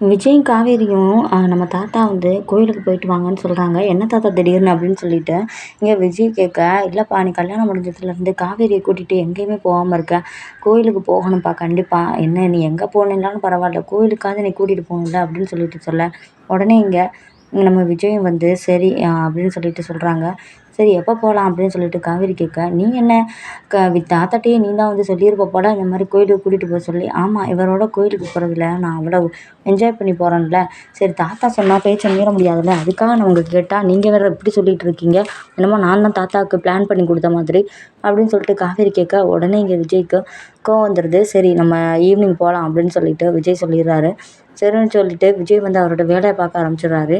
விஜயும் காவேரியும் நம்ம தாத்தா வந்து கோயிலுக்கு போயிட்டு வாங்கன்னு சொல்கிறாங்க என்ன தாத்தா திடீர்னு? அப்படின்னு சொல்லிட்டு இங்கே விஜய் கேட்க இல்லைப்பா நீ கல்யாணம் முடிஞ்சதுலேருந்து காவேரியை கூட்டிகிட்டு எங்கேயுமே போகாமல் இருக்க. கோயிலுக்கு போகணும்ப்பா கண்டிப்பாக என்ன நீ எங்கே போனேன்னாலும் பரவாயில்ல. கோயிலுக்காவது நீ கூட்டிகிட்டு போகணும்ல அப்படின்னு சொல்லிட்டு சொல்ல. உடனே இங்கே நம்ம விஜயும் வந்து சரி அப்படின்னு சொல்லிட்டு சொல்கிறாங்க சரி எப்போ போகலாம் அப்படின்னு சொல்லிட்டு காவேரி கேட்க நீ என்ன? க தாத்தாட்டையே நீ தான் வந்து சொல்லியிருப்ப போல இந்த மாதிரி கோயிலுக்கு கூட்டிகிட்டு போக சொல்லி. ஆமாம் இவரோட கோயிலுக்கு போகிறதுல நான் அவ்வளோ என்ஜாய் பண்ணி போகிறேன்ல சரி தாத்தா சொன்னால் பேச்சை மீற முடியாதுல்ல அதுக்காக நான் உங்களை கேட்டால் நீங்கள் வேறு எப்படி சொல்லிகிட்டு இருக்கீங்க. என்னமோ நான் தான் தாத்தாவுக்கு பிளான் பண்ணி கொடுத்த மாதிரி. அப்படின்னு சொல்லிட்டு காவேரி கேட்க உடனே இங்கே விஜய்க்கு கோவம் வந்துடுது சரி நம்ம ஈவினிங் போகலாம் அப்படின்னு சொல்லிட்டு விஜய் சொல்லிடுறாரு. சரின்னு சொல்லிட்டு விஜய் வந்து அவரோட வேலையை பார்க்க ஆரம்பிச்சிடுறாரு.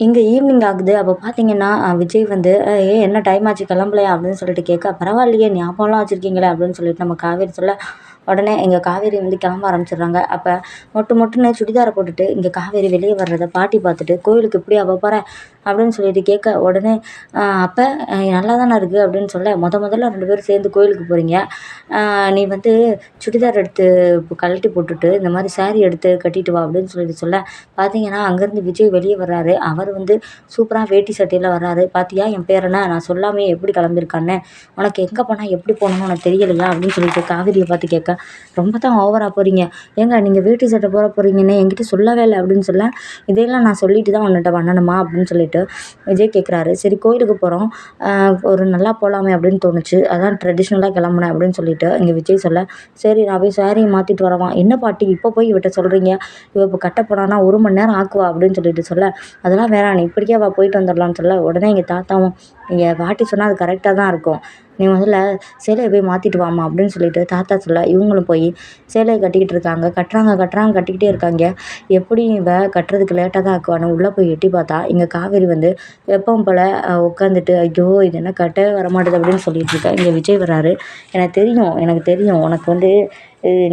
இங்கே ஈவினிங் ஆகுது. அப்போ பார்த்தீங்கன்னா விஜய் வந்து ஏ என்ன டைம் ஆச்சு? கிளம்பலையா? அப்படின்னு சொல்லிட்டு கேட்க பரவாயில்லையே ஞாபகம்லாம் வச்சுருக்கீங்களே? அப்படின்னு சொல்லிட்டு நம்ம காவேரி சொல்ல உடனே எங்கள் காவேரி வந்து கிளம்ப ஆரம்பிச்சிடுறாங்க. அப்போ மொட்டு மொட்டுன்னு சுடிதாரை போட்டுட்டு இங்கே காவேரி வெளியே வர்றதை பாட்டி பார்த்துட்டு கோயிலுக்கு அப்போ போகிற அப்படின்னு சொல்லிட்டு கேட்க உடனே அப்போ நல்லா தானே இருக்குது அப்படின்னு சொல்ல முத முதல்ல ரெண்டு பேரும் சேர்ந்து கோயிலுக்கு போகிறீங்க நீ வந்து சுடிதார் எடுத்து கழட்டி போட்டுட்டு இந்த மாதிரி சாரீ எடுத்து கட்டிட்டு வா அப்படின்னு சொல்லிட்டு சொல்ல பார்த்தீங்கன்னா அங்கேருந்து விஜய் வெளியே வர்றாரு. அவர் வந்து சூப்பராக வேட்டி சட்டையில் வர்றாரு. பார்த்தியா என் பேர் என்ன? நான் சொல்லாமே எப்படி கிளம்பியிருக்கான்னு? உனக்கு எங்கே போனால் எப்படி போகணும்னு உனக்கு தெரியலையா? அப்படின்னு சொல்லிட்டு காவிரியை பார்த்து கேட்க ரொம்ப தான் ஓவராக போகிறீங்க ஏங்க நீங்கள் வேட்டி சட்டை போகிற போகிறீங்கன்னு என்கிட்ட சொல்லவே இல்லை. அப்படின்னு சொல்ல இதையெல்லாம் நான் சொல்லிட்டு தான் உன்னிட்ட பண்ணணுமா? அப்படின்னு சொல்லிட்டு விஜய் கேட்குறாரு சரி கோயிலுக்கு போகிறோம் ஒரு நல்லா போகலாமே அப்படின்னு தோணுச்சு. அதான் ட்ரெடிஷ்னலாக கிளம்புனேன் அப்படின்னு சொல்லிட்டு இங்கே விஜய் சொல்ல சரி நான் போய் சாரியை மாற்றிட்டு வரவான் என்ன பாட்டி இப்போ போய் இவட்ட சொல்கிறீங்க இவ இப்போ கட்ட போனான்னா ஒரு மணி நேரம் ஆக்குவா? அப்படின்னு சொல்லிட்டு சொல்ல அதெல்லாம் வேணாம் இப்படிக்கே வா போயிட்டு வந்துடலான்னு சொல்ல உடனே எங்கள் தாத்தாவும் நீங்கள் பாட்டி சொன்னால் அது கரெக்டாக தான் இருக்கும். நீ முதல்ல சேலையை போய் மாற்றிட்டு வாம்மா அப்படின்னு சொல்லிட்டு தாத்தா சொல்ல இவங்களும் போய் சேலையை கட்டிக்கிட்டு இருக்காங்க. கட்டுறாங்க கட்டுறாங்க கட்டிக்கிட்டே இருக்காங்க. எப்படி இவ கட்டுறதுக்கு லேட்டாக தான் ஆக்குவானு? உள்ளே போய் எட்டி பார்த்தா இங்கே காவேரி வந்து எப்பவும் போல் உட்காந்துட்டு ஐயோ இது என்ன கட்டவே வரமாட்டேது அப்படின்னு சொல்லிட்டு இருக்கா. இங்கே விஜய் வராரு எனக்கு தெரியும் எனக்கு தெரியும். உனக்கு வந்து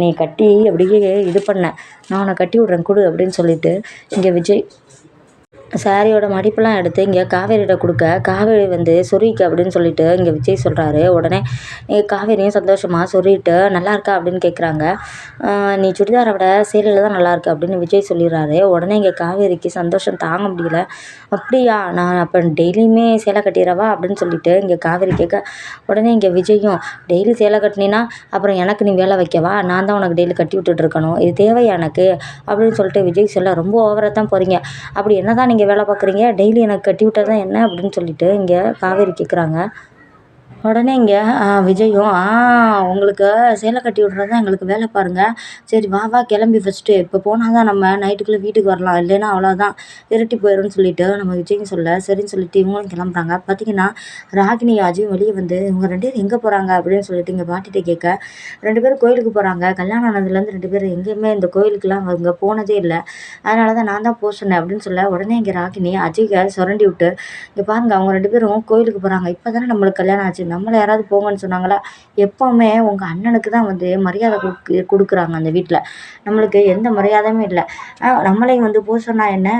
நீ கட்டி அப்படியே இது பண்ண. நான் உன்னை கட்டி விட்றேன் கொடு அப்படின்னு சொல்லிட்டு இங்கே விஜய் சாரியோட மடிப்பெல்லாம் எடுத்து இங்கே காவேரியிட கொடுக்க காவேரி வந்து சொருகிக்க அப்படின்னு சொல்லிட்டு இங்கே விஜய் சொல்கிறாரு உடனே காவேரியும் சந்தோஷமாக சொருகிட்டு நல்லா இருக்கா? அப்படின்னு கேட்குறாங்க நீ சுடிதாரை விட சேலையில் தான் நல்லா இருக்கு அப்படின்னு விஜய் சொல்லிடுறாரு. உடனே இங்கே காவேரிக்கு சந்தோஷம் தாங்க முடியல. அப்படியா நான் அப்போ டெய்லியுமே சேலை கட்டிடுறவா அப்படின்னு சொல்லிட்டு இங்கே காவேரி கேட்க உடனே இங்கே விஜயும் டெய்லி சேலை கட்டினீன்னா அப்புறம் எனக்கு நீ வேலை வைக்கவா? நான் தான் உனக்கு டெய்லி கட்டி விட்டுட்டு இருக்கணும். இது தேவையா எனக்கு? அப்படின்னு சொல்லிட்டு விஜய் சொல்ல ரொம்ப ஓவராக தான் போகிறீங்க அப்படி என்ன தான் நீங்கள் இங்கே வேலை பார்க்குறீங்க? டெய்லி எனக்கு கட்டி விட்டா தான் என்ன அப்படின்னு சொல்லிட்டு இங்கே காவேரி கேட்குறாங்க உடனே இங்கே விஜயும் ஆ உங்களுக்கு சேலை கட்டி விட்றது தான் எங்களுக்கு வேலை பாருங்கள் சரி வா வா கிளம்பி ஃபஸ்ட்டு இப்போ போனால் தான் நம்ம நைட்டுக்குள்ளே வீட்டுக்கு வரலாம். இல்லைன்னா அவ்வளோதான் இரட்டி போயிடும்னு சொல்லிட்டு நம்ம விஜயும் சொல்ல சரின்னு சொல்லிட்டு இவங்களும் கிளம்புறாங்க. பார்த்தீங்கன்னா ராகினி அஜயும் வெளியே வந்து இவங்க ரெண்டு பேரும் எங்கே போகிறாங்க அப்படின்னு சொல்லிட்டு இங்கே பாட்டிகிட்ட கேட்க ரெண்டு பேரும் கோயிலுக்கு போகிறாங்க கல்யாணம் ஆனதுலேருந்து ரெண்டு பேரும் எங்கேயுமே இந்த கோயிலுக்குலாம் அவங்க போனதே இல்லை. அதனால தான் நான் தான் போக சொன்னேன். அப்படின்னு சொல்ல உடனே இங்கே ராகினி அஜய்க சுரண்டி விட்டு இங்கே பாருங்கள் அவங்க ரெண்டு பேரும் கோயிலுக்கு போகிறாங்க இப்போ தானே நம்மளுக்கு கல்யாணம் ஆச்சு. நம்மளை யாராவது போங்கன்னு சொன்னாங்களா எப்போவுமே உங்கள் அண்ணனுக்கு தான் வந்து மரியாதை கொடுக்கு கொடுக்குறாங்க அந்த வீட்டில் நம்மளுக்கு எந்த மரியாதையுமே இல்லை. நம்மளையும் வந்து போக சொன்னால் என்ன?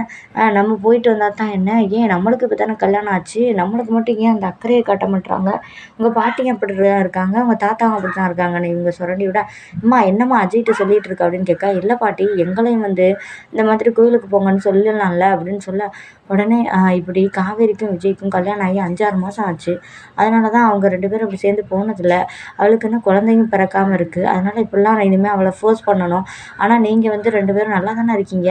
நம்ம போயிட்டு வந்தால் தான் என்ன? ஏன் நம்மளுக்கு இப்போ தானே கல்யாணம் ஆச்சு? நம்மளுக்கு மட்டும் ஏன் அந்த அக்கறையை காட்ட மாட்டுறாங்க உங்கள் பாட்டியும் அப்படி தான் இருக்காங்க உங்கள் தாத்தாவும் அப்படி தான் இருக்காங்கன்னு இவங்க சுரண்டி விட. அம்மா என்னம்மா அஜய்கிட்ட சொல்லிகிட்டு இருக்கா அப்படின்னு கேட்க இல்லை பாட்டி எங்களையும் வந்து இந்த மாதிரி கோயிலுக்கு போங்கன்னு சொல்லலாம்ல அப்படின்னு சொல்ல உடனே இப்படி காவேரிக்கும் விஜய்க்கும் கல்யாணம் ஆகி அஞ்சாறு மாதம் ஆச்சு. அதனால தான் அவங்க அவங்க ரெண்டு பேரும் அப்படி சேர்ந்து போனதில்ல அவளுக்கு இன்னும் குழந்தையும் பிறக்காமல் இருக்குது அதனால் இப்படிலாம் நான் இனிமேல் அவளை ஃபோர்ஸ் பண்ணணும். ஆனால் நீங்கள் வந்து ரெண்டு பேரும் நல்லா தானே இருக்கீங்க?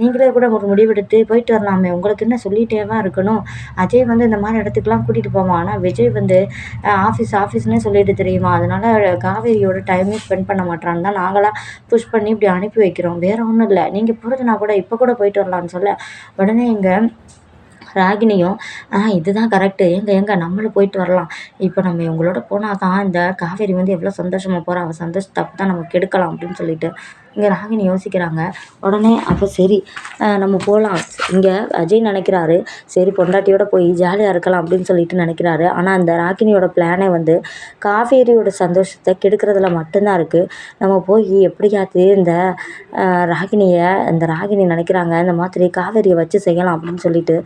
நீங்களே கூட ஒரு முடிவெடுத்து போயிட்டு வரலாமே. உங்களுக்கு என்ன சொல்லிகிட்டேவா இருக்கணும்? அஜய் வந்து இந்த மாதிரி இடத்துக்குலாம் கூட்டிகிட்டு போவான் ஆனால் விஜய் வந்து ஆஃபீஸ் ஆஃபீஸ்னே சொல்லிட்டு தெரியுமா? அதனால் காவேரியோட டைமே ஸ்பெண்ட் பண்ண மாட்டான்னு தான் நாங்களாம் புஷ் பண்ணி இப்படி அனுப்பி வைக்கிறோம். வேறு ஒன்றும் இல்லை. நீங்கள் போகிறதுனா கூட இப்போ கூட போயிட்டு வரலான்னு சொல்ல உடனே இங்கே ராகினியும் இதுதான் கரெக்டு ஏங்க ஏங்க நம்மளும் போயிட்டு வரலாம். இப்போ நம்ம இவங்களோட போனால் தான் இந்த காவேரி வந்து எவ்வளோ சந்தோஷமாக போகிறா அவள் சந்தோஷத்தை அப்போ தான் நம்ம கெடுக்கலாம் அப்படின்னு சொல்லிட்டு இங்கே ராகினி யோசிக்கிறாங்க. உடனே அப்போ சரி நம்ம போகலாம் இங்கே அஜய் நினைக்கிறாரு சரி பொண்டாட்டியோட போய் ஜாலியாக இருக்கலாம் அப்படின்னு சொல்லிட்டு நினைக்கிறாரு. ஆனால் அந்த ராகினியோட பிளானே வந்து காவேரியோட சந்தோஷத்தை கெடுக்கிறதுல மட்டும்தான் இருக்குது நம்ம போய் எப்படியாவது இந்த ராகினியை இந்த ராகினி நினைக்கிறாங்க இந்த மாதிரி காவேரியை வச்சு செய்யலாம் அப்படின்னு சொல்லிட்டு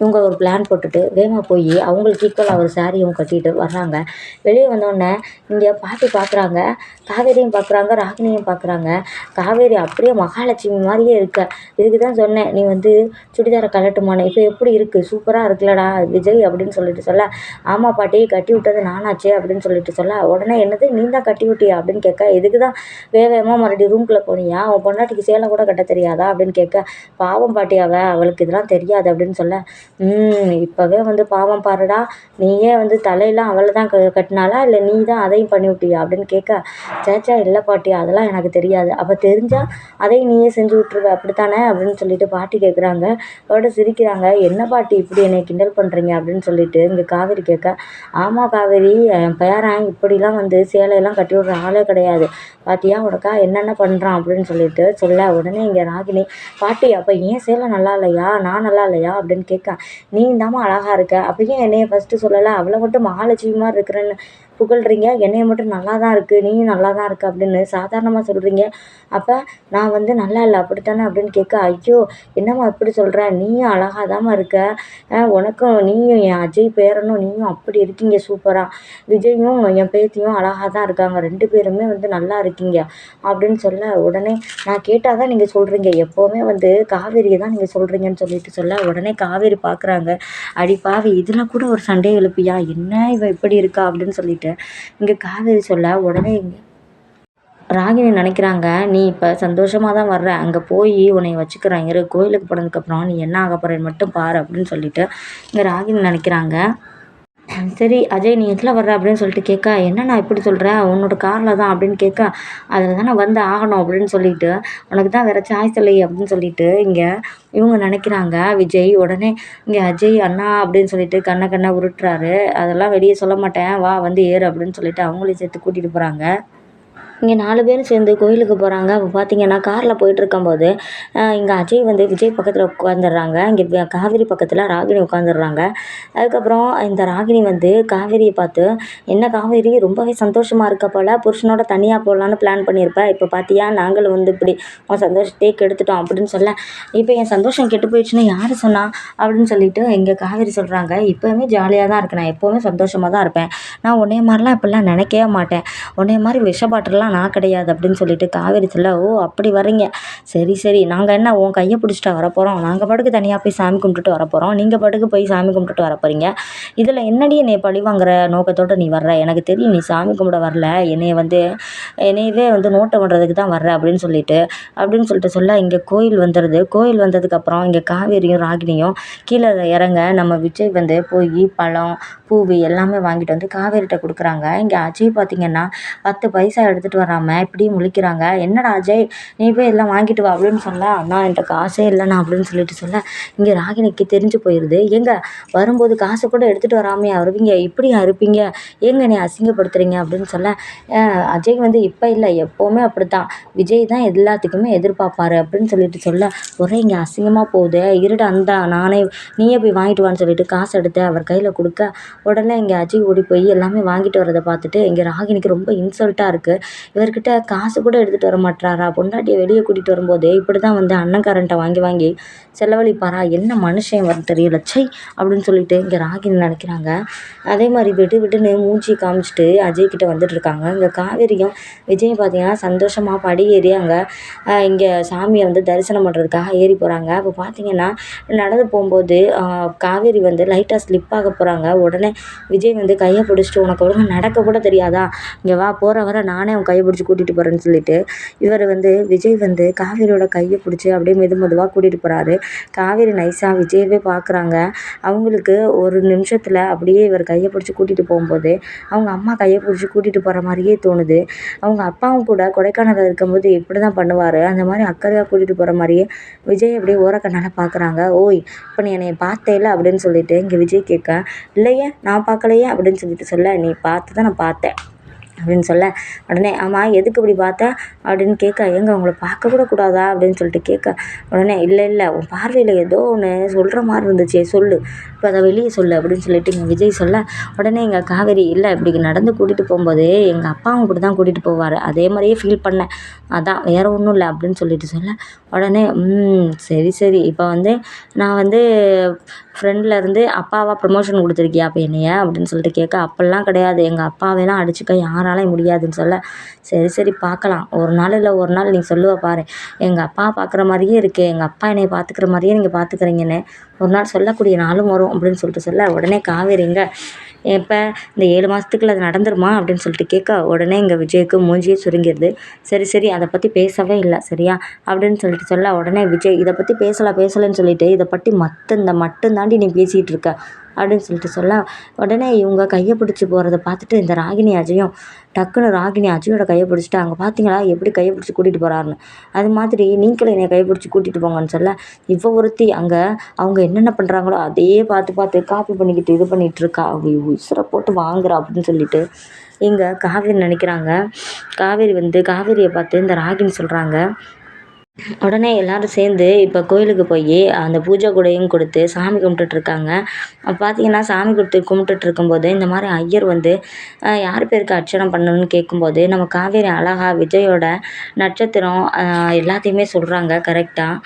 இவங்க ஒரு பிளான் போட்டுட்டு வேகமாக போய் அவங்களுக்கு ஈக்குவலாக ஒரு சாரியும் கட்டிட்டு வர்றாங்க. வெளியே வந்தோடனே இங்கே பாட்டி பார்க்குறாங்க காவேரியும் பார்க்குறாங்க ராகினியும் பார்க்குறாங்க காவேரி அப்படியே மகாலட்சுமி மாதிரியே இருக்க. இதுக்கு தான் சொன்னேன். நீ வந்து சுடிதாரை கலட்டுமானே இப்போ எப்படி இருக்குது சூப்பராக இருக்குல்லடா. விஜய் அப்படின்னு சொல்லிட்டு சொல்ல. ஆமாம் பாட்டி கட்டி விட்டது நானாச்சே அப்படின்னு சொல்லிட்டு சொல்ல. உடனே என்னது? நீ தான் கட்டி விட்டியா அப்படின்னு கேட்க. இதுக்கு தான் வேக வேகமாக மறுபடியும் ரூம்குள்ளே போனியா? அவன் பொண்டாட்டிக்கு சேலை கூட கட்ட தெரியாதா அப்படின்னு கேட்க. பாவம் பாட்டி அவ. அவளுக்கு இதெல்லாம் தெரியாது அப்படின்னு சொல்ல. ம் இப்போவே வந்து பாவம் பாருடா. நீயே வந்து தலையெல்லாம் அவளை தான் க கட்டினாளா? இல்லை நீ தான் அதையும் பண்ணி விட்டியா அப்படின்னு கேட்க. சேச்சா இல்லை பாட்டி. அதெல்லாம் எனக்கு தெரியாது. அப்போ தெரிஞ்சால் அதை நீயே செஞ்சு விட்ருவ அப்படித்தானே? அப்படின்னு சொல்லிட்டு பாட்டி கேட்குறாங்க அதோட சிரிக்கிறாங்க. என்ன பாட்டி இப்படி என்னை கிண்டல் பண்ணுறீங்க அப்படின்னு சொல்லிட்டு இங்கே காவேரி கேட்க ஆமாம் காவேரி என் பேரன் இப்படிலாம் வந்து சேலையெல்லாம் கட்டி விட்ற ஆளே கிடையாது. பாத்தியா உனக்கா என்னென்ன பண்ணுறான் அப்படின்னு சொல்லிட்டு சொல்ல உடனே இங்கே ராகினி பாட்டி அப்போ ஏன் சேலை நல்லா இல்லையா? நான் நல்லா இல்லையா? அப்படின்னு கேட்க நீ தாம்மா அழகாக இருக்க. அப்போ ஏன் என்னைய ஃபஸ்ட்டு சொல்லலை? அவளை மட்டும் மகாலட்சுமி மாதிரி இருக்கிறேன்னு புகழ்றீங்க என்னைய மட்டும் நல்லா தான் இருக்குது நீயும் நல்லா தான் இருக்க அப்படின்னு சாதாரணமாக சொல்கிறீங்க அப்போ நான் வந்து நல்லா இல்லை அப்படித்தானே அப்படின்னு கேட்க ஐயோ என்னம்மா இப்படி சொல்கிற நீயும் அழகாக தாம்மா இருக்க உனக்கும் நீயும் என் அஜய் பேரனும் நீயும் அப்படி இருக்கீங்க சூப்பராக விஜயும் என் பேத்தியும் அழகாக தான் இருக்காங்க ரெண்டு பேருமே வந்து நல்லா இருக்கீங்க அப்படின்னு சொல்ல உடனே நான் கேட்டால் தான் நீங்கள் சொல்கிறீங்க எப்போவுமே வந்து காவேரியை தான் நீங்கள் சொல்கிறீங்கன்னு சொல்லிட்டு சொல்ல உடனே காவேரி பார்க்குறாங்க அடி பாவி இதில் கூட ஒரு சண்டை எழுப்பியா? என்ன இவ இப்படி இருக்கா அப்படின்னு சொல்லிட்டு. இங்கே காவேரி சொல்ல உடனே இங்கே ராகினி நினைக்கிறாங்க நீ இப்போ சந்தோஷமாக தான் வர்ற. அங்கே போய் உன்னை வச்சுக்கிறேன். இரு கோயிலுக்கு போனதுக்கப்புறம் நீ என்ன ஆக போகிறேன்னு மட்டும் பாரு அப்படின்னு சொல்லிட்டு இங்கே ராகினி நினைக்கிறாங்க. சரி அஜய் நீ எதில் வர்ற? அப்படின்னு சொல்லிட்டு கேட்க என்ன நான் இப்படி சொல்கிறேன் உன்னோட காரில் தான். அப்படின்னு கேட்க அதில் தானே வந்து ஆகணும் அப்படின்னு சொல்லிட்டு உனக்கு தான் வேறு சாய்ஸ் இல்லை அப்படின்னு சொல்லிட்டு இங்கே இவங்க நினைக்கிறாங்க விஜய் உடனே இங்கே அஜய் அண்ணா அப்படின்னு சொல்லிட்டு கண்ணை கண்ணை உருட்டுறாரு. அதெல்லாம் வெளியே சொல்ல மாட்டேன் வா வந்து ஏறு அப்படின்னு சொல்லிட்டு அவங்களையும் சேர்த்து கூட்டிகிட்டு போகிறாங்க இங்கே நாலு பேரும் சேர்ந்து கோயிலுக்கு போகிறாங்க அப்போ பார்த்தீங்கன்னா காரில் போயிட்டுருக்கும்போது இங்கே அஜய் வந்து விஜய் பக்கத்தில் உட்காந்துடுறாங்க இங்கே காவேரி பக்கத்தில் ராகினி உட்காந்துடுறாங்க அதுக்கப்புறம் இந்த ராகினி வந்து காவேரியை பார்த்து என்ன காவேரி ரொம்பவே சந்தோஷமாக இருக்க போல். புருஷனோட தனியாக போகலான்னு பிளான் பண்ணியிருப்பேன் இப்போ பார்த்தியா நாங்களும் வந்து இப்படி உன் சந்தோஷத்தையே கெடுத்துட்டோம் அப்படின்னு சொல்ல இப்போ என் சந்தோஷம் கெட்டு போயிடுச்சுன்னு யார் சொன்னா? அப்படின்னு சொல்லிட்டு இங்கே காவேரி சொல்கிறாங்க இப்போவுமே ஜாலியாக தான் இருக்கு. நான் எப்போவுமே சந்தோஷமாக தான் இருப்பேன். நான் உன்னைய மாதிரிலாம் இப்படிலாம் நினைக்கவே மாட்டேன். உன்னைய மாதிரி விஷ பாட்டிலாம் அதெல்லாம் நான் கிடையாது அப்படின்னு சொல்லிட்டு காவேரி சொல்ல ஓ அப்படி வரீங்க. சரி சரி. நாங்கள் என்ன உன் கையை பிடிச்சிட்டா வரப்போகிறோம் நாங்கள் பாட்டுக்கு தனியாக போய் சாமி கும்பிட்டுட்டு வரப்போகிறோம் நீங்கள் பாட்டுக்கு போய் சாமி கும்பிட்டுட்டு வர போகிறீங்க இதில் என்னடி என்னை பழி வாங்குற நோக்கத்தோடு நீ வர்ற? எனக்கு தெரியும் நீ சாமி கும்பிட வரல. என்னைய வந்து என்னையவே வந்து நோட்டை பண்ணுறதுக்கு தான் வர்ற அப்படின்னு சொல்லிட்டு அப்படின்னு சொல்லிட்டு சொல்ல இங்கே கோயில் வந்துடுது கோயில் வந்ததுக்கப்புறம் இங்கே காவேரியும் ராகினியும் கீழே இறங்க நம்ம விஜய் வந்து போய் பழம் பூவு எல்லாமே வாங்கிட்டு வந்து காவேரிகிட்ட கொடுக்குறாங்க. இங்கே அஜய் பார்த்திங்கன்னா பத்து பைசா எடுத்துகிட்டு எடுத்துகிட்டு வராமல் இப்படி முழிக்கிறாங்க. என்னடா அஜய் நீ போய் எல்லாம் வாங்கிட்டு வா அப்படின்னு சொல்ல அண்ணா என்கிட்ட காசே இல்லைண்ணா அப்படின்னு சொல்லிட்டு சொல்ல இங்கே ராகினிக்கு தெரிஞ்சு போயிடுது எங்க வரும்போது காசை கூட எடுத்துகிட்டு வராமையா வருவீங்க? இப்படியா இருப்பீங்க ஏங்க நீ அசிங்கப்படுத்துறீங்க? அப்படின்னு சொல்ல அஜய் வந்து இப்போ இல்லை எப்போவுமே அப்படித்தான். விஜய் தான் எல்லாத்துக்குமே எதிர்பார்ப்பாரு அப்படின்னு சொல்லிட்டு சொல்ல ஒரே இங்கே அசிங்கமாக போகுது. இருடா அந்த நானே நீயே போய் வாங்கிட்டு வான்னு சொல்லிட்டு காசு எடுத்து அவர் கையில் கொடுக்க உடனே இங்கே அஜய் ஓடி போய் எல்லாமே வாங்கிட்டு வரதை பார்த்துட்டு இங்கே ராகினிக்கு ரொம்ப இன்சல்ட்டாக இருக்குது இவர்கிட்ட காசு கூட எடுத்துகிட்டு வர மாட்றாரா? பொண்டாட்டியை வெளியே கூட்டிகிட்டு வரும்போது இப்படி தான் வந்து அண்ணன்காரன்ட்ட வாங்கி வாங்கி செலவழிப்பாரா? என்ன மனுஷன் வர தெரியல. சை அப்படின்னு சொல்லிட்டு இங்கே ராகினி நினைக்கிறாங்க? அதே மாதிரி விட்டு விட்டுன்னு மூஞ்சி காமிச்சிட்டு அஜய் கிட்ட வந்துட்டுருக்காங்க இங்கே காவேரியும் விஜயும் பார்த்தீங்கன்னா சந்தோஷமாக படி ஏறி அங்கே இங்கே சாமியை வந்து தரிசனம் பண்ணுறதுக்காக ஏறி போகிறாங்க அப்போ பார்த்தீங்கன்னா நடந்து போகும்போது காவேரி வந்து லைட்டாக ஸ்லிப் ஆக போகிறாங்க உடனே விஜய் வந்து கையை பிடிச்சிட்டு உனக்கு ஒழுங்காக நடக்க கூட தெரியாதா? இங்கே வா போகிற வர நானே உன் கையை பிடிச்சி கூட்டிகிட்டு போகிறேன்னு சொல்லிட்டு இவர் வந்து விஜய் வந்து காவேரியோட கையை பிடிச்சி அப்படியே மெது மெதுவாக கூட்டிகிட்டு போகிறாரு காவேரி நைஸாக விஜயவே பார்க்குறாங்க அவங்களுக்கு ஒரு நிமிஷத்தில் அப்படியே இவர் கையை பிடிச்சி கூட்டிகிட்டு போகும்போது அவங்க அம்மா கையை பிடிச்சி கூட்டிகிட்டு போகிற மாதிரியே தோணுது. அவங்க அப்பாவும் கூட கொடைக்கானலில் இருக்கும்போது இப்படி தான் பண்ணுவார். அந்த மாதிரி அக்கறையாக கூட்டிகிட்டு போகிற மாதிரியே விஜய் அப்படியே ஓரக்கண்ணால் பார்க்குறாங்க ஓய் இப்போ நீ என்னை பார்த்தேல அப்படின்னு சொல்லிட்டு இங்கே விஜய் கேட்க இல்லையே நான் பார்க்கலையே அப்படின்னு சொல்லிட்டு சொல்ல நீ பார்த்து தான் நான் பார்த்தேன். அப்படின்னு சொல்ல உடனே ஆமாம் எதுக்கு இப்படி பார்த்த? அப்படின்னு கேட்க ஏங்க உங்களை பார்க்க கூட கூடாதா? அப்படின்னு சொல்லிட்டு கேட்க உடனே இல்லை இல்லை உன் பார்வையில் ஏதோ ஒன்று சொல்கிற மாதிரி இருந்துச்சு சொல்லு. இப்போ அதை வெளியே சொல்லு அப்படின்னு சொல்லிட்டு இங்கே விஜய் சொல்ல உடனே எங்கள் காவேரி இல்லை இப்படி நடந்து கூட்டிகிட்டு போகும்போது எங்கள் அப்பாவும் இப்படி தான் கூட்டிகிட்டு போவார். அதே மாதிரியே ஃபீல் பண்ணேன். அதான் வேறு ஒன்றும் இல்லை அப்படின்னு சொல்லிட்டு சொல்ல உடனே ம் சரி சரி. இப்போ வந்து நான் வந்து ஃப்ரெண்டில் இருந்து அப்பாவா ப்ரமோஷன் கொடுத்துருக்கியா அப்போ என்னைய? அப்படின்னு சொல்லிட்டு கேட்க அப்படிலாம் கிடையாது. எங்கள் அப்பாவெல்லாம் அடிச்சுக்க யாராலையும் முடியாதுன்னு சொல்ல. சரி சரி பார்க்கலாம். ஒரு நாள் இல்லை ஒரு நாள் நீ சொல்லுவ பாரு. எங்கள் அப்பா பார்க்குற மாதிரியே இருக்குது எங்கள் அப்பா என்னைய பார்த்துக்கிற மாதிரியே நீங்கள் பார்த்துக்குறீங்கன்னு. ஒரு நாள் சொல்லக்கூடிய நாளும் வரும் அப்படின்னு சொல்லிட்டு சொல்ல. உடனே காவேரிங்க எப்போ இந்த ஏழு மாதத்துக்குள்ள அது நடந்துருமா அப்படின்னு சொல்லிட்டு கேட்க உடனே எங்கள் விஜய்க்கு மூஞ்சியே சுருங்கிடுது சரி சரி அதை பற்றி பேசவே இல்லை சரியா? அப்படின்னு சொல்லிட்டு சொல்ல உடனே விஜய் இதை பற்றி பேசலை பேசலைன்னு சொல்லிட்டு இதை பற்றி மற்ற இந்த மட்டும்தாண்டி நீ பேசிகிட்டு இருக்க அப்படின்னு சொல்லிட்டு சொல்ல உடனே இவங்க கையை பிடிச்சி போகிறத பார்த்துட்டு இந்த ராகினி அஜயும் டக்குன்னு ராகினி அஜயோட கையை பிடிச்சிட்டு அங்கே பார்த்தீங்களா எப்படி கையை பிடிச்சி கூட்டிகிட்டு போகிறாருன்னு அது மாதிரி நீங்களும் என்னை கையை பிடிச்சி கூட்டிகிட்டு போங்கன்னு சொல்ல இவ்வளோ ஒருத்தி அங்கே அவங்க என்னென்ன பண்ணுறாங்களோ அதையே பார்த்து பார்த்து காப்பி பண்ணிக்கிட்டு இது பண்ணிகிட்டு இருக்கா அவ உசுரை போட்டு வாங்குறா அப்படின்னு சொல்லிட்டு இங்கே காவேரி நினைக்கிறாங்க. காவேரி வந்து காவேரியை பார்த்து இந்த ராகினி சொல்கிறாங்க உடனே எல்லாரும் சேர்ந்து இப்போ கோயிலுக்கு போய் அந்த பூஜை கூடையும் கொடுத்து சாமி கும்பிட்டுட்ருக்காங்க அப்போ பார்த்தீங்கன்னா சாமி கொடுத்து கும்பிட்டுட்டு இருக்கும்போது இந்த மாதிரி ஐயர் வந்து யார் பேருக்கு அர்ச்சனை பண்ணணும்னு கேட்கும்போது நம்ம காவேரி அழகா விஜயோட நட்சத்திரம் எல்லாத்தையுமே சொல்கிறாங்க கரெக்டாக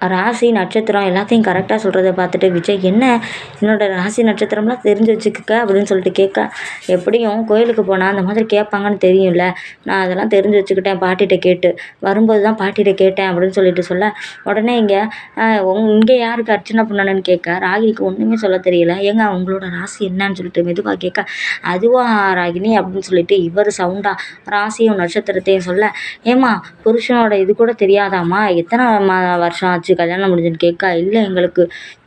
ராசி நட்சத்திரம் எல்லாத்தையும் கரெக்டாக சொல்கிறத பார்த்துட்டு விஜய் என்ன? என்னோடய ராசி நட்சத்திரம்லாம் தெரிஞ்சு வச்சுக்க அப்படின்னு சொல்லிட்டு கேட்க எப்படியும் கோயிலுக்கு போனால் அந்த மாதிரி கேட்பாங்கன்னு தெரியும்ல. நான் அதெல்லாம் தெரிஞ்சு வச்சுக்கிட்டேன் பாட்டிகிட்ட கேட்டு வரும்போது தான் பாட்டிகிட்ட கேட்டேன் அப்படின்னு சொல்லிட்டு சொல்ல உடனே இங்கே உங் இங்கே யாருக்கு அர்ச்சனை பண்ணணும்னு கேட்க ராகினிக்கு ஒன்றுமே சொல்ல தெரியல. ஏங்க உங்களோட ராசி என்னன்னு சொல்லிட்டு மெதுவாக கேட்க அதுவா ராகினி அப்படின்னு சொல்லிட்டு இவர் சவுண்டாக ராசியும் நட்சத்திரத்தையும் சொல்ல ஏம்மா புருஷனோட இது கூட தெரியாதாம்மா? எத்தனை வருஷம் ஆச்சு கல்யாணம் முடிஞ்சுன்னு கேட்கா இல்லை எங்களுக்கு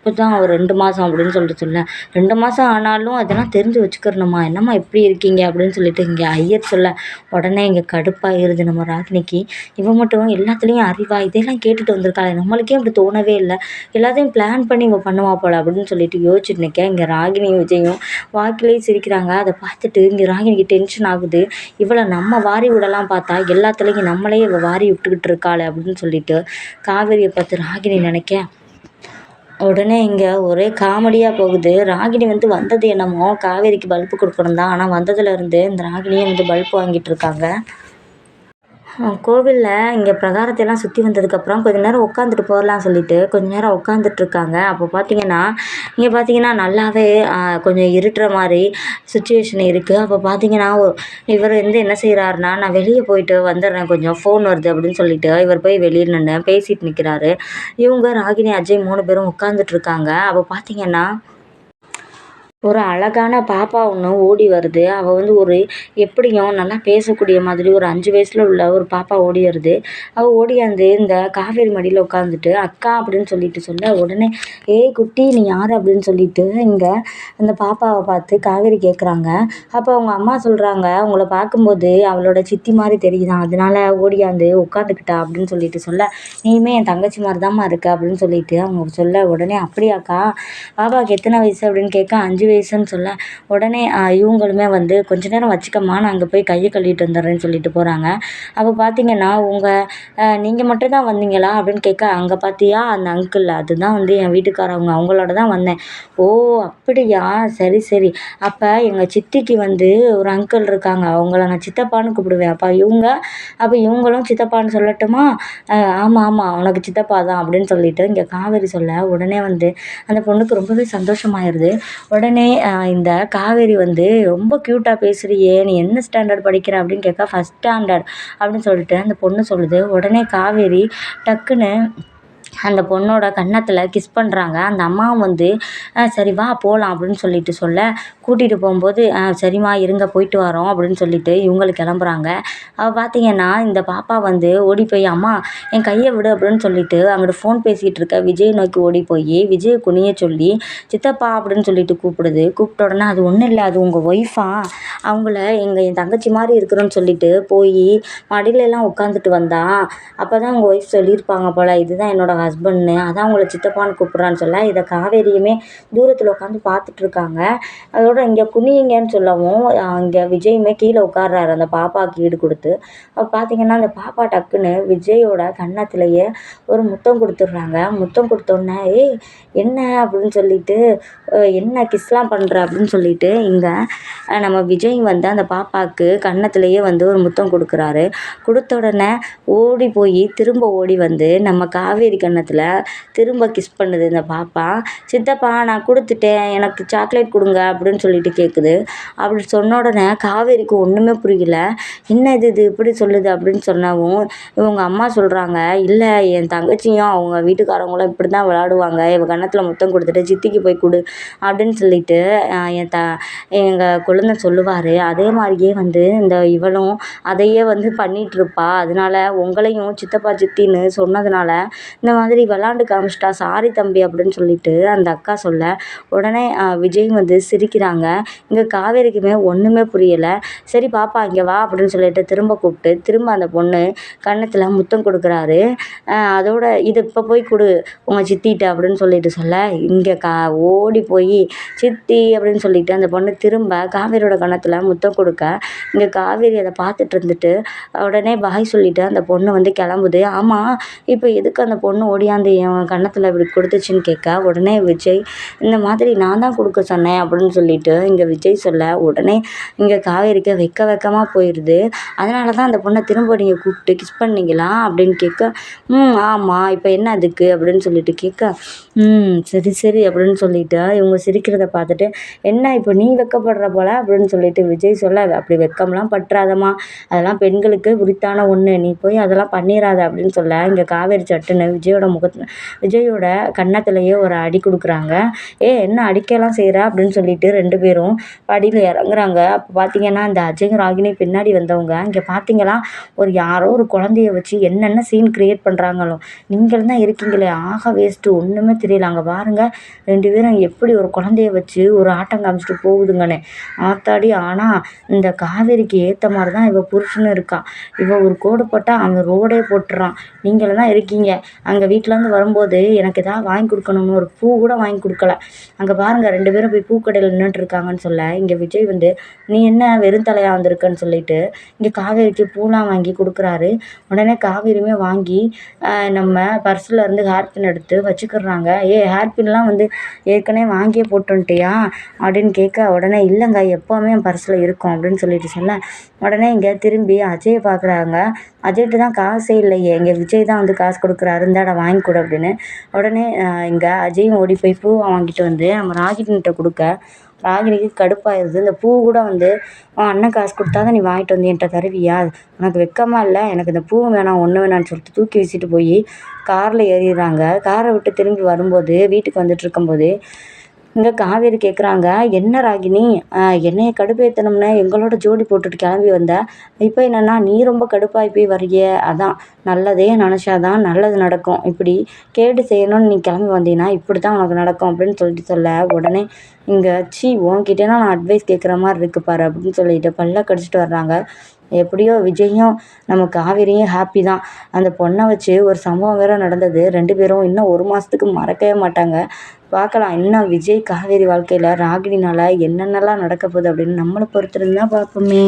இப்போ தான் ஒரு ரெண்டு மாதம் அப்படின்னு சொல்லிட்டு சொன்னேன். ரெண்டு மாதம் ஆனாலும் அதெல்லாம் தெரிஞ்சு வச்சுக்கிறணுமா? என்னம்மா இப்படி இருக்கீங்க? அப்படின்னு சொல்லிட்டு இங்கே ஐயர் சொல்ல உடனே இங்கே கடுப்பாயிருது நம்ம ராகினிக்கு இவன் மட்டும் எல்லாத்துலேயும் அறிவா? இதெல்லாம் கேட்டுட்டு வந்திருக்காளே நம்மளுக்கே அப்படி தோணவே இல்லை. எல்லாத்தையும் பிளான் பண்ணி இவன் பண்ணுவா போல அப்படின்னு சொல்லிட்டு யோசிச்சுட்டு நிற்கேன் இங்கே ராகினியும் விஜயும் வாக்கிலேயே சிரிக்கிறாங்க. அதை பார்த்துட்டு இங்கே ராகினிக்கு டென்ஷன் ஆகுது. இவளை நம்ம வாரி விடலாம் பார்த்தா எல்லாத்துலேயும் நம்மளே இவள் வாரி விட்டுக்கிட்டு இருக்காளே அப்படின்னு சொல்லிட்டு காவேரியை பார்த்து ராகினி நினைக்கேன். உடனே இங்கே ஒரே காமெடியாக போகுது. ராகினி வந்து வந்தது என்னமோ காவேரிக்கு பல்பு கொடுக்கணும் தான் ஆனால் வந்ததுலேருந்து இந்த ராகினியே வந்து பல்ப் வாங்கிட்டு இருக்காங்க. கோவிலில் இங்கே பிரகாரத்தையெல்லாம் சுற்றி வந்ததுக்கப்புறம் கொஞ்ச நேரம் உட்காந்துட்டு போகலாம் சொல்லிட்டு கொஞ்ச நேரம் உட்காந்துட்ருக்காங்க அப்போ பார்த்தீங்கன்னா இங்கே பார்த்தீங்கன்னா நல்லாவே கொஞ்சம் இருட்டுற மாதிரி சுச்சுவேஷன் இருக்குது அப்போ பார்த்தீங்கன்னா இவர் வந்து என்ன செய்கிறாருன்னா நான் வெளியே போயிட்டு வந்துடுறேன் கொஞ்சம் ஃபோன் வருது அப்படின்னு சொல்லிட்டு இவர் போய் வெளியில் நின்று பேசிட்டு நிற்கிறாரு இவங்க ராகினி அஜய் மூணு பேரும் உட்காந்துட்ருக்காங்க அப்போ பார்த்தீங்கன்னா ஒரு அழகான பாப்பா ஒன்று ஓடி வருது. அவள் வந்து ஒரு எப்படியும் நல்லா பேசக்கூடிய மாதிரி ஒரு அஞ்சு வயசில் உள்ள ஒரு பாப்பா ஓடி வருது. அவள் ஓடியாந்து இந்த காவேரி மடியில் உட்காந்துட்டு அக்கா அப்படின்னு சொல்லிட்டு சொல்ல உடனே ஏய் குட்டி நீ யார்? அப்படின்னு சொல்லிட்டு இங்கே அந்த பாப்பாவை பார்த்து காவேரி கேட்குறாங்க அப்போ அவங்க அம்மா சொல்கிறாங்க அவங்கள பார்க்கும்போது அவளோட சித்தி மாதிரி தெரியுதான். அதனால ஓடியாந்து உட்காந்துக்கிட்டா அப்படின்னு சொல்லிட்டு சொல்ல நீயுமே என் தங்கச்சி மாதிரி தான்மா இருக்க அப்படின்னு சொல்லிட்டு அவங்க சொல்ல உடனே அப்படியாக்கா பாப்பாவுக்கு எத்தனை வயசு? அப்படின்னு கேட்க அஞ்சு வயசுன்னு சொல்ல உடனே இவங்களுமே வந்து கொஞ்ச நேரம் வச்சுக்கம்மா நான் அங்கே போய் கையை கழுவிட்டு வந்துடுறேன்னு சொல்லிட்டு போகிறாங்க அப்போ பார்த்தீங்கன்னா உங்கள் நீங்கள் மட்டும் தான் வந்தீங்களா? அப்படின்னு கேட்க அங்கே பார்த்தியா அந்த அங்கிள் அதுதான் வந்து என் வீட்டுக்காரவங்க அவங்களோட தான் வந்தேன். ஓ அப்படியா? சரி சரி. அப்போ எங்கள் சித்திக்கு வந்து ஒரு அங்கிள் இருக்காங்க. அவங்கள நான் சித்தப்பான்னு கூப்பிடுவேன். அப்போ இவங்க அப்போ இவங்களும் சித்தப்பான்னு சொல்லட்டுமா? ஆமாம் ஆமாம் அவனுக்கு சித்தப்பா தான். அப்படின்னு சொல்லிட்டு இங்கே காவேரி சொல்ல உடனே வந்து அந்த பொண்ணுக்கு ரொம்பவே சந்தோஷமாயிருது. உடனே உடனே இந்த காவேரி வந்து ரொம்ப க்யூட்டாக பேசுகிறியே நீ என்ன ஸ்டாண்டர்ட் படிக்கிற? அப்படின்னு கேட்க ஃபஸ்ட் ஸ்டாண்டர்ட் அப்படின்னு சொல்லிட்டு அந்த பொண்ணு சொல்லுது. உடனே காவேரி டக்குன்னு அந்த பொண்ணோட கன்னத்தில் கிஸ் பண்ணுறாங்க அந்த அம்மாவும் வந்து சரி வா போகலாம் அப்படின்னு சொல்லிட்டு சொல்ல கூட்டிகிட்டு போகும்போது சரிம்மா இருங்க போயிட்டு வரோம் அப்படின்னு சொல்லிட்டு இவங்களும் கிளம்புறாங்க. அவள் பார்த்தீங்கன்னா இந்த பாப்பா வந்து ஓடி போய் அம்மா என் கையை விடு அப்படின்னு சொல்லிட்டு அங்கிட்ட ஃபோன் பேசிகிட்டு இருக்க விஜய் நோக்கி ஓடி போய் விஜய் குனிய சொல்லி சித்தப்பா அப்படின்னு சொல்லிட்டு கூப்பிடுது. கூப்பிட்ட உடனே அது ஒன்றும் இல்லை அது உங்கள் ஒய்ஃபா அவங்கள எங்கள் என் தங்கச்சி மாதிரி இருக்கிறோன்னு சொல்லிட்டு போய் மடியிலலாம் உட்காந்துட்டு வந்தா அப்போ தான் உங்கள் ஒய்ஃப் சொல்லியிருப்பாங்க போல் இதுதான் என்னோடய ஹஸ்பண்ட்னு அதான் உங்களை சித்தப்பான்னு கூப்பிட்றான்னு சொல்ல இதை காவேரியுமே தூரத்தில் உட்காந்து பார்த்துட்ருக்காங்க அதோட இங்கே குனியுங்கன்னு சொல்லவும் இங்கே விஜயுமே கீழே உட்கார்றாரு அந்த பாப்பாவுக்கு ஈடு கொடுத்து. அப்போ பார்த்தீங்கன்னா அந்த பாப்பா டக்குன்னு விஜயோட கன்னத்துலேயே ஒரு முத்தம் கொடுத்துட்றாங்க. முத்தம் கொடுத்தோன்னே ஏய் என்ன? அப்படின்னு சொல்லிட்டு என்ன கிஸ்லாம் பண்ணுற அப்படின்னு சொல்லிட்டு இங்கே நம்ம விஜய் வந்து அந்த பாப்பாவுக்கு கன்னத்துலேயே வந்து ஒரு முத்தம் கொடுக்குறாரு. கொடுத்த உடனே ஓடி போய் திரும்ப ஓடி வந்து நம்ம காவேரி கன்னத்தில் திரும்ப கிஸ் பண்ணுது இந்த பாப்பா. சித்தப்பா நான் கொடுத்துட்டேன் எனக்கு சாக்லேட் கொடுங்க அப்படின்னு சொல்லிட்டு கேட்குது அப்படி சொன்ன உடனே காவேரிக்கு ஒன்றுமே புரியல. என்ன இது இது இப்படி சொல்லுது அப்படின்னு சொன்னவும் இவங்க அம்மா சொல்கிறாங்க இல்லை என் தங்கச்சியும் அவங்க வீட்டுக்காரவங்களும் இப்படி தான் விளாடுவாங்க இவ கன்னத்தில் முத்தம் கொடுத்துட்டு சித்திக்கு போய் கொடு. அப்படின்னு சொல்லிட்டு என் த எங்கள் கொழுந்த சொல்லுவார். அதே மாதிரியே வந்து இந்த இவளும் அதையே வந்து பண்ணிகிட்ருப்பா அதனால உங்களையும் சித்தப்பா சித்தின்னு சொன்னதுனால இந்த மாதிரி விளாண்டு காமிச்சிட்டா சாரி தம்பி அப்படின்னு சொல்லிட்டு அந்த அக்கா சொல்ல உடனே விஜய் வந்து சிரிக்கிறாங்க. இங்கே காவேரிக்குமே ஒன்றுமே புரியலை. சரி பாப்பா இங்கே வா அப்படின்னு சொல்லிட்டு திரும்ப கூப்பிட்டு திரும்ப அந்த பொண்ணு கன்னத்தில் முத்தம் கொடுக்குறாரு. அதோட இது இப்போ போய் கொடு உங்கள் சித்திட்ட அப்படின்னு சொல்லிட்டு சொல்ல இங்கே கா ஓடி போய் சித்தி அப்படின்னு சொல்லிட்டு அந்த பொண்ணு திரும்ப காவேரியோட கணத்தில் முத்தம் கொடுக்க இங்கே காவேரி அதை பார்த்துட்டு இருந்துட்டு உடனே பாய் சொல்லிட்டு அந்த பொண்ணு வந்து கிளம்புது. ஆமாம் இப்போ எதுக்கு அந்த பொண்ணு ஓடியாந்து என் கன்னத்தில் இப்படி கொடுத்துச்சின்னு கேட்க உடனே விஜய் இந்த மாதிரி நான் தான் கொடுக்க சொன்னேன் அப்படின்னு சொல்லிட்டு இங்கே விஜய் சொல்ல உடனே இங்கே காவேரிக்கு வெக்க வெக்கமாக போயிடுது அதனால தான் அந்த பொண்ணை திரும்ப நீங்கள் கூப்பிட்டு கிஸ் பண்ணிங்களா? அப்படின்னு கேட்க ம் ஆமாம் இப்போ என்ன அதுக்கு? அப்படின்னு சொல்லிட்டு கேட்க ம் சரி சரி அப்படின்னு சொல்லிட்டு இவங்க சிரிக்கிறத பார்த்துட்டு என்ன இப்போ நீ வெக்கப்படுற போல? அப்படின்னு சொல்லிட்டு விஜய் சொல்ல அப்படி வெக்கம்லாம் பற்றாதம்மா. அதெல்லாம் பெண்களுக்கு உரித்தான ஒன்று நீ போய் அதெல்லாம் பண்ணிடாத அப்படின்னு சொல்ல இங்கே காவேரி சட்டுன்னு விஜயோட முகத்து விஜயோட கன்னத்துலேயே ஒரு அடி கொடுக்குறாங்க. ஏ என்ன அடிக்கலாம் செய்கிற அப்படின்னு சொல்லிட்டு ரெண்டு பேரும் படியில் இறங்குறாங்க. அப்போ பார்த்தீங்கன்னா இந்த அஜயும் ராகினி பின்னாடி வந்தவங்க இங்கே பார்த்தீங்களா ஒரு யாரோ ஒரு குழந்தைய வச்சு என்னென்ன சீன் க்ரியேட் பண்ணுறாங்களோ நீங்கள் தான் இருக்கீங்களே. ஆக வேஸ்ட்டு ஒன்றுமே தெரியல. அங்கே பாருங்கள் ரெண்டு பேரும் எப்படி ஒரு குழந்தைய வச்சு ஒரு ஆட்டம் காமிச்சிட்டு போகுதுங்கன்னு ஆத்தாடி. ஆனால் இந்த காவேரிக்கு ஏற்ற மாதிரி தான் இவள் புருஷனும் இருக்கான் இவள் ஒரு கோடு போட்டால் அவன் ரோடே போட்டுறான். நீங்கள் தான் இருக்கீங்க. அங்கே வீட்டிலேருந்து வரும்போது எனக்கு எதாவது வாங்கி கொடுக்கணும்னு ஒரு பூ கூட வாங்கி கொடுக்கல. அங்கே பாருங்கள் ரெண்டு பேரும் போய் பூக்கடையில் நின்றுட்டு இருக்காங்கன்னு சொல்ல இங்கே விஜய் வந்து நீ என்ன வெறும் தலையாக வந்திருக்கன்னு சொல்லிட்டு இங்கே காவேரிக்கு பூலாம் வாங்கி கொடுக்குறாரு. உடனே காவேரியுமே வாங்கி நம்ம பர்ஸில் இருந்து ஹேர்பின் எடுத்து வச்சுக்கிறாங்க. ஏ ஹேர்பின்லாம் வந்து ஏற்கனவே வாங்கியே போட்டு வந்துட்டியா அப்படின்னு கேட்க உடனே இல்லைங்க எப்போவுமே என் பர்ஸில் இருக்கும் அப்படின்னு சொல்லிட்டு சொல்ல உடனே இங்கே திரும்பி அஜயை பார்க்குறாங்க. அஜய்கிட்ட தான் காசே இல்லையே. இங்கே விஜய் தான் வந்து காசு கொடுக்குறாரு. இந்தாடா வாங்கி கொடு அப்படின்னு. உடனே இங்கே அஜயும் ஓடி போய் பூவை வாங்கிட்டு வந்து நம்ம ராகினிகிட்ட கொடுக்க. ராகினிக்கு கடுப்பாயிருது. இந்த பூ கூட வந்து உன் அண்ணன் காசு கொடுத்தா தான் நீ வாங்கிட்டு வந்து என்கிட்ட தருவியா உனக்கு வெக்கமாக இல்லை? எனக்கு இந்த பூ வேணாம் ஒன்று வேணாம்னு சொல்லிட்டு தூக்கி வீசிட்டு போய் காரில் ஏறிடுறாங்க. காரை விட்டு திரும்பி வரும்போது வீட்டுக்கு வந்துட்டு இருக்கும்போது இங்கே காவேரி கேட்குறாங்க என்ன ராகினி? என்னைய கடுப்பேற்றணும்னு எங்களோட ஜோடி போட்டுட்டு கிளம்பி வந்த? இப்போ என்னென்னா நீ ரொம்ப கடுப்பாகி போய் வர்றிய. அதான் நல்லதே நினச்சாதான் நல்லது நடக்கும். இப்படி கேடு செய்யணும்னு நீ கிளம்பி வந்தீங்கன்னா இப்படி தான் உனக்கு நடக்கும் அப்படின்னு சொல்லிட்டு சொல்ல உடனே இங்கே சி உன்கிட்டே நான் அட்வைஸ் கேட்குற மாதிரி இருக்கு பாரு அப்படின்னு சொல்லிட்டு பல்ல கடிச்சிட்டு வர்றாங்க. எப்படியோ விஜயும் நம்ம காவேரியும் ஹாப்பி தான். அந்த பொண்ணை வச்சு ஒரு சம்பவம் வேறு நடந்தது. ரெண்டு பேரும் இன்னும் ஒரு மாதத்துக்கு மறக்கவே மாட்டாங்க. பார்க்கலாம். இன்னும் விஜய் காவேரி வாழ்க்கையில் ராகினினால் என்னென்னலாம் நடக்க போகுது அப்படின்னு நம்மளை பொறுத்திருந்து தான் பார்ப்போமே.